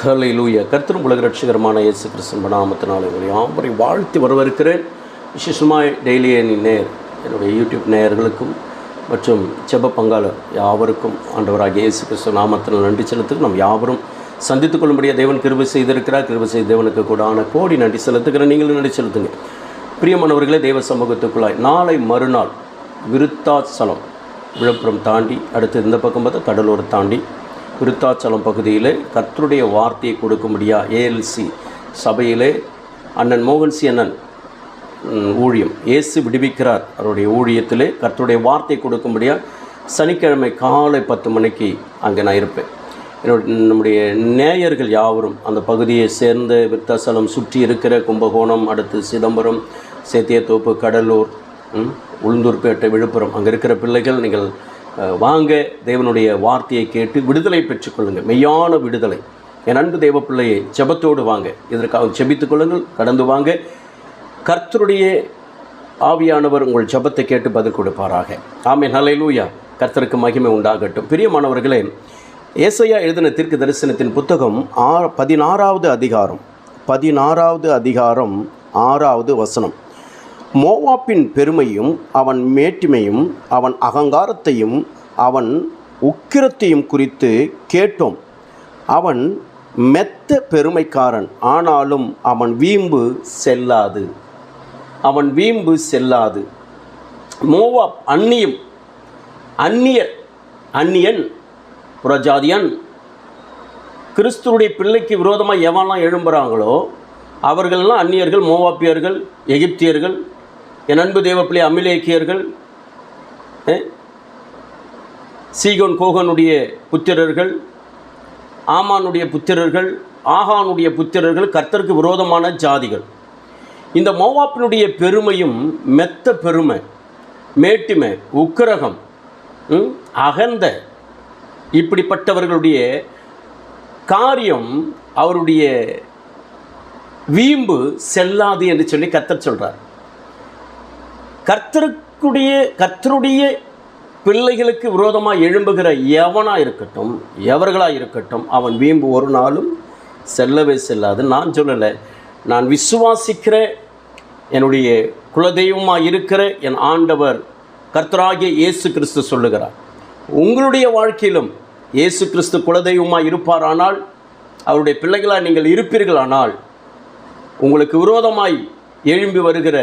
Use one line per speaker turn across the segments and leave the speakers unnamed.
ஹalleluya கர்த்தரும் உலக ரட்சிகரமான இயேசு கிறிஸ்துவின் நாமத்தினாலே உங்களை யாவரையும் வாழ்த்தி வரவிருக்கிறேன் விசேஷமாக டெய்லி என் நேர் என்னுடைய யூடியூப் நேயர்களுக்கும் மற்றும் செப பங்காளர் யாவருக்கும் ஆண்டவராக இயேசு கிறிஸ்துவ நாமத்தில் நன்றி செலுத்துக்கு நாம் யாவரும் சந்தித்துக் கொள்ளும்படியாக தேவன் கிருபை செய்திருக்கிறார். கிருபை செய்த தேவனுக்கு கூடான கோடி நன்றி செலுத்துக்கிறேன் நீங்களும் நன்றி செலுத்துங்க பிரியமானவர்களே தேவ சமூகத்துக்குள்ளாய் நாளை மறுநாள் விருத்தாச்சலம் விழுப்புரம் தாண்டி அடுத்து இந்த பக்கம் பார்த்தா கடலூர் தாண்டி விருத்தாச்சலம் பகுதியில் கர்த்தருடைய வார்த்தையை கொடுக்கும்படியா ஏஎல்சி சபையிலே அண்ணன் மோகன்சி அண்ணன் ஊழியம். இயேசு விடுவிக்கிறார். அவருடைய ஊழியத்திலே கர்த்தருடைய வார்த்தை கொடுக்கும்படியா சனிக்கிழமை காலை பத்து மணிக்கு அங்கே நான் இருப்பேன். என்னுடைய நம்முடைய நேயர்கள் யாவரும் அந்த பகுதியை சேர்ந்த விருத்தாசலம் சுற்றி இருக்கிற கும்பகோணம் அடுத்து சிதம்பரம் சேத்தியத்தோப்பு கடலூர் உளுந்தூர்பேட்டை விழுப்புரம் அங்கே இருக்கிற பிள்ளைகள் நீங்கள் வாங்க தேவனுடைய வார்த்தையை கேட்டு விடுதலை பெற்றுக்கொள்ளுங்கள். மெய்யான விடுதலை. என் அன்பு தேவ பிள்ளையை ஜெபத்தோடு வாங்க. இதற்காக ஜபித்துக் கொள்ளுங்கள் கடந்து வாங்க. கர்த்தருடைய ஆவியானவர் உங்கள் ஜபத்தை கேட்டு பதில் கொடுப்பாராக. ஆமே லூயா கர்த்தருக்கு மகிமை உண்டாகட்டும். பிரியமானவர்களே ஏசையா எழுதின தீர்க்க தரிசனத்தின் புத்தகம் ஆ பதினாறாவது அதிகாரம். பதினாறாவது அதிகாரம் ஆறாவது வசனம். மோவாப்பின் பெருமையும் அவன் மேட்டிமையும் அவன் அகங்காரத்தையும் அவன் உக்கிரத்தையும் குறித்து கேட்டோம். அவன் மெத்த பெருமைக்காரன் ஆனாலும் அவன் வீம்பு செல்லாது. அவன் வீம்பு செல்லாது. மோவாப் அந்நியம் அந்நியர் அந்நியன் புறஜாதியன். கிறிஸ்துவனுடைய பிள்ளைக்கு விரோதமாக எவன்லாம் எழும்புகிறாங்களோ அவர்கள்லாம் அந்நியர்கள் மோவாப்பியர்கள் எகிப்தியர்கள் என் அன்பு தேவப்பிள்ளை அமிலேக்கியர்கள் சீகோன் கோகனுடைய புத்திரர்கள் ஆமானுடைய புத்திரர்கள் ஆகானுடைய புத்திரர்கள் கர்த்தருக்கு விரோதமான ஜாதிகள். இந்த மோவாப்பினுடைய பெருமையும் மெத்த பெருமை மேட்டிமை உக்கிரகம் ம், அகந்த இப்படிப்பட்டவர்களுடைய காரியம் அவருடைய வீம்பு செல்லாது என்று சொல்லி கத்தர் சொல்கிறார் கர்த்தருக்குடைய கர்த்தருடைய பிள்ளைகளுக்கு விரோதமாக எழும்புகிற எவனாக இருக்கட்டும் எவர்களாக இருக்கட்டும் அவன் வீம்பு ஒரு நாளும் செல்லவே செல்லாது. நான் சொல்லலை நான் விசுவாசிக்கிற என்னுடைய குலதெய்வமாக இருக்கிற என் ஆண்டவர் கர்த்தராகிய இயேசு கிறிஸ்து சொல்லுகிறார். உங்களுடைய வாழ்க்கையிலும் இயேசு கிறிஸ்து குலதெய்வமாக இருப்பாரானால் அவருடைய பிள்ளைகளாக நீங்கள் இருப்பீர்களானால் உங்களுக்கு விரோதமாய் எழும்பி வருகிற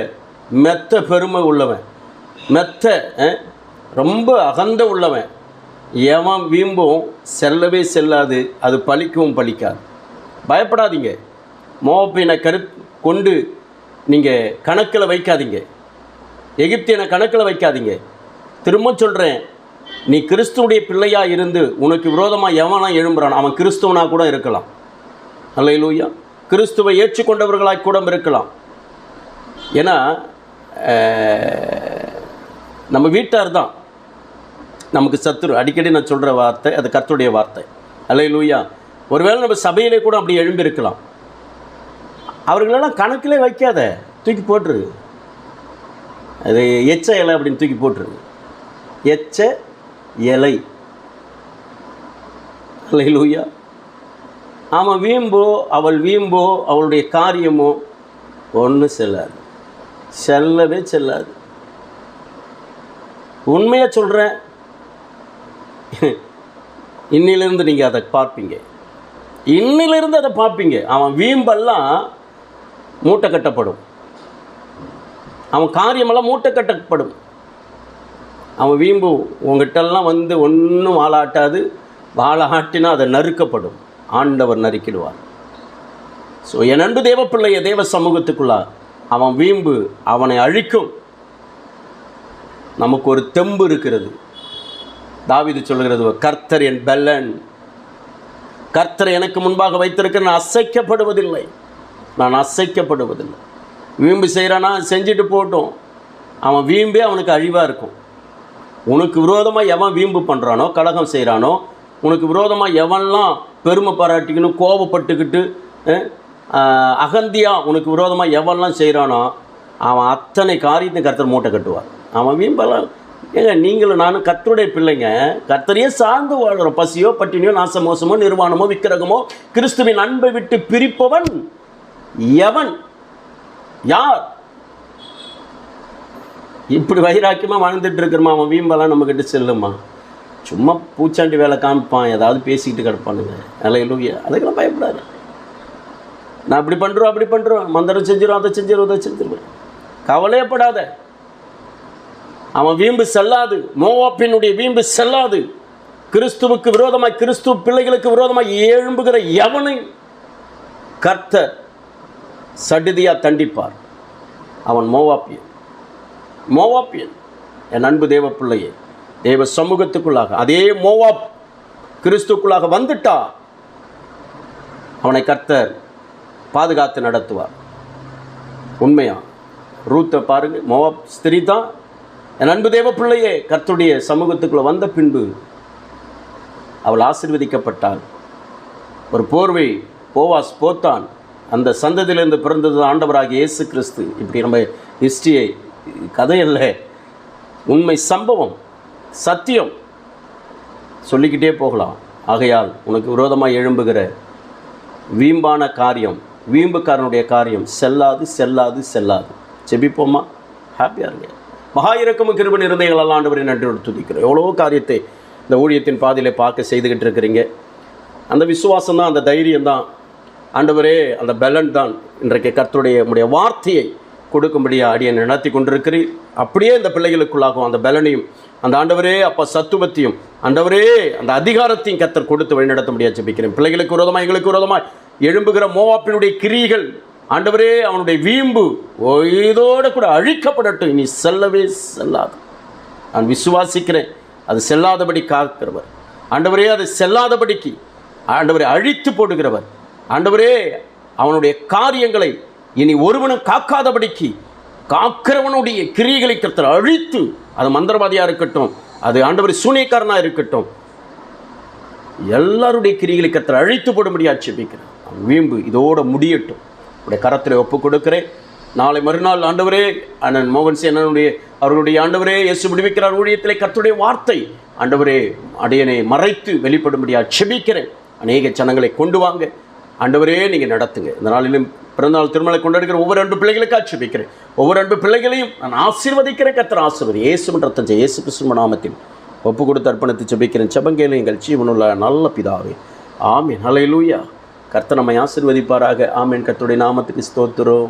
மெத்த பெருமை உள்ளவன். மெத்த ரொம்ப அகந்த உள்ளவன். எவன் வீம்பும் செல்லவே செல்லாது அது பழிக்கவும் பலிக்காது பயப்படாதீங்க. மோப்பினை கரு கொண்டு நீங்கள் கணக்கில் வைக்காதீங்க. எகிப்தியனை கணக்கில் வைக்காதீங்க. திரும்ப சொல்கிறேன் நீ கிறிஸ்துவடைய பிள்ளையாக இருந்து உனக்கு விரோதமாக எவனா எழும்புறான் அவன் கிறிஸ்துவனா கூட இருக்கலாம். அல்லையிலூயா கிறிஸ்துவை ஏற்றுக்கொண்டவர்களாக கூட இருக்கலாம். ஏன்னா நம்ம வீட்டார் தான் நமக்கு சத்துரு. அடிக்கடி நான் சொல்கிற வார்த்தை அது கர்த்தருடைய வார்த்தை. அல்லையிலூயா ஒருவேளை நம்ம சபையிலே கூட அப்படி எழும்பியிருக்கலாம் அவர்களெல்லாம் கணக்கிலே வைக்காத. தூக்கி போட்டுரு. அது எச்ச இலை அப்படின்னு தூக்கி போட்டுரு. எச்ச இலை. அல்ல லூயா ஆமாம் வீம்போ அவள் வீம்போ அவளுடைய காரியமோ ஒன்றும் செல்லாது செல்லவே செல்லாது. உண்மையாக சொல்கிறேன் இன்னிலிருந்து நீங்கள் அதை பார்ப்பீங்க. இன்னிலிருந்து அதை பார்ப்பீங்க. அவன் வீம்பெல்லாம் மூட்டை கட்டப்படும். அவன் காரியமெல்லாம் மூட்டை கட்டப்படும். அவன் வீம்பு உங்ககிட்டெல்லாம் வந்து ஒன்றும் வாழாட்டாது வாழ ஆட்டினா அதை நறுக்கப்படும். ஆண்டவர் நறுக்கிடுவார். ஸோ என் அன்பு தேவ பிள்ளைய தேவ சமூகத்துக்குள்ளா அவன் வீம்பு அவனை அழிக்கும். நமக்கு ஒரு தெம்பு இருக்கிறது. தாவிது சொல்கிறது கர்த்தர் என் பெல்லன். கர்த்தர் எனக்கு முன்பாக வைத்திருக்கிற நான் அசைக்கப்படுவதில்லை. நான் அசைக்கப்படுவதில்லை. வீம்பு செய்கிறானா செஞ்சுட்டு போட்டோம். அவன் வீம்பே அவனுக்கு அழிவாக இருக்கும். உனக்கு விரோதமாக எவன் வீம்பு பண்ணுறானோ கலகம் செய்கிறானோ உனக்கு விரோதமாக எவன்லாம் பெருமை பாராட்டிக்கணும் கோபப்பட்டுக்கிட்டு அகந்தியா உனக்கு விரோதமாக எவன்லாம் செய்கிறானோ அவன் அத்தனை காரியத்தையும் கர்த்தர் மூட்டை கட்டுவார். அவன் வீம்பெல்லாம் ஏங்க நீங்களும் நானும் கத்தருடைய பிள்ளைங்க கத்தரையே சார்ந்து வாழ்கிறோம் பசியோ பட்டினியோ நாச மோசமோ நிர்வாணமோ விக்கிரகமோ கிறிஸ்துவின் அன்பை விட்டு பிரிப்பவன் எவன்? யார்? இப்படி வைராக்கியமாக வாழ்ந்துட்டு இருக்கிறமா? அவன் வீம்பெல்லாம் நம்மக்கிட்ட செல்லுமா? சும்மா பூச்சாண்டி வேலை காமிப்பான். ஏதாவது பேசிக்கிட்டு கிடப்பானுங்க. அலையிலூயா. அதுக்கெல்லாம் பயப்படாது. நான் அப்படி பண்ணுறோம் அப்படி பண்ணுறோம் மந்திரம் செஞ்சிடும் அதை செஞ்சிடும் அதை செஞ்சிருவேன் கவலையப்படாத. அவன் வீம்பு செல்லாது. மோவாப்பினுடைய வீம்பு செல்லாது. கிறிஸ்துவுக்கு விரோதமாய் கிறிஸ்துவ பிள்ளைகளுக்கு விரோதமாய் எழும்புகிற எவனை கர்த்தர் சடிதியா தண்டிப்பார்? அவன் மோவாப்பியன் மோவாப்பியன் என் அன்பு தேவ பிள்ளையே தேவ சமூகத்துக்குள்ளாக அதே மோவாப் கிறிஸ்துக்குள்ளாக வந்துட்டா அவனை கர்த்தர் பாதுகாத்து நடத்துவார். உண்மையா? ரூத்தை பாருங்க. மோவாப் ஸ்திரி தான். என் அன்பு தேவ பிள்ளையே கர்த்துடைய சமூகத்துக்குள்ளே வந்த பின்பு அவள் ஆசீர்வதிக்கப்பட்டாள். ஒரு போர்வை போவாஸ் போத்தான். அந்த சந்ததியிலிருந்து பிறந்தது ஆண்டவராகிய இயேசு கிறிஸ்து. இப்படி நம்ம ஹிஸ்டரியை கதையல்ல உண்மை சம்பவம் சத்தியம். சொல்லிக்கிட்டே போகலாம். ஆகையால் உனக்கு விரோதமாக எழும்புகிற வீம்பான காரியம் வீம்புக்காரனுடைய காரியம் செல்லாது செல்லாது செல்லாது. செபிப்போமா ஹாப்பியாக இருங்க. மகா இறக்கமும் கிருபன் எங்களால் ஆண்டவரை நன்றி துதிக்கிறோம். எவ்வளோ காரியத்தை இந்த ஊழியத்தின் பாதையில் பார்க்க செய்துக்கிட்டு இருக்கிறீங்க. அந்த விசுவாசம் தான் அந்த தைரியம் தான். ஆண்டவரே அந்த பலன் தான் இன்றைக்கு கர்த்தருடைய உடைய வார்த்தையை கொடுக்கும்படியாக அடியை நடத்தி கொண்டிருக்கிறீர். அப்படியே இந்த பிள்ளைகளுக்குள்ளாகும் அந்த பலனையும் அந்த ஆண்டவரே அப்போ சத்துவத்தையும் ஆண்டவரே அந்த அதிகாரத்தையும் கத்தர் கொடுத்து வழிநடத்த முடியாது ஜெபிக்கிறேன். பிள்ளைகளுக்கு விரோதமாக எங்களுக்கு விரோதமாக எழும்புகிற மோவாப்பினுடைய கிரிகள் ஆண்டவரே அவனுடைய வீம்பு இதோடு கூட அழிக்கப்படட்டும். இனி செல்லவே செல்லாது. நான் விசுவாசிக்கிறேன் அது செல்லாதபடி காக்கிறவர். ஆண்டவரே அது செல்லாதபடிக்கு ஆண்டவரை அழித்து போடுகிறவர். ஆண்டவரே அவனுடைய காரியங்களை இனி ஒருவனும் காக்காதபடிக்கு காக்கிறவனுடைய கிரியைகளை கருத்தில் அழித்து அது மந்திரவாதியாக இருக்கட்டும் அது ஆண்டவர் சூனியக்காரனாக இருக்கட்டும் எல்லாருடைய கிரிகளை கருத்தில் அழித்து போடும்படியாக ஆட்சேபிக்கிறேன் வீம்பு இதோட முடியட்டும். உடைய கரத்தில் ஒப்பு கொடுக்கிறேன். நாளை மறுநாள் ஆண்டவரே அண்ணன் மோகன் சேனனுடைய அவர்களுடைய ஆண்டவரே இயேசு விடுவிக்கிறார் ஊழியத்திலே கத்துடைய வார்த்தை. ஆண்டவரே அடையனை மறைத்து வெளிப்படும்படியாக செபிக்கிறேன். அநேக ஜனங்களை கொண்டு வாங்க. ஆண்டவரே நீங்கள் நடத்துங்க. இந்த நாளிலும் பிறந்தநாள் திருமலை கொண்டாடுகிற ஒவ்வொரு அன்பு பிள்ளைகளுக்கு ஆட்சேபிக்கிறேன் ஒவ்வொரு அன்பு பிள்ளைகளையும் நான் ஆசீர்வதிக்கிறேன் கத்திர ஆசீர்வதி. இயேசு மன்றத்தஞ்ச இயேசு கிருஷ்ண நாமத்தில் ஒப்பு கொடுத்து அர்ப்பணித்து செபிக்கிறேன். செபங்கேல எங்கள் ஜீவனுள்ள நல்ல பிதாவே. ஆமீன். ஹalleluya. கர்த்த நம்மை ஆசீர்வதிப்பாராக. ஆமீன். கத்துடைய நாமத்துக்கு ஸ்தோத்திரம்.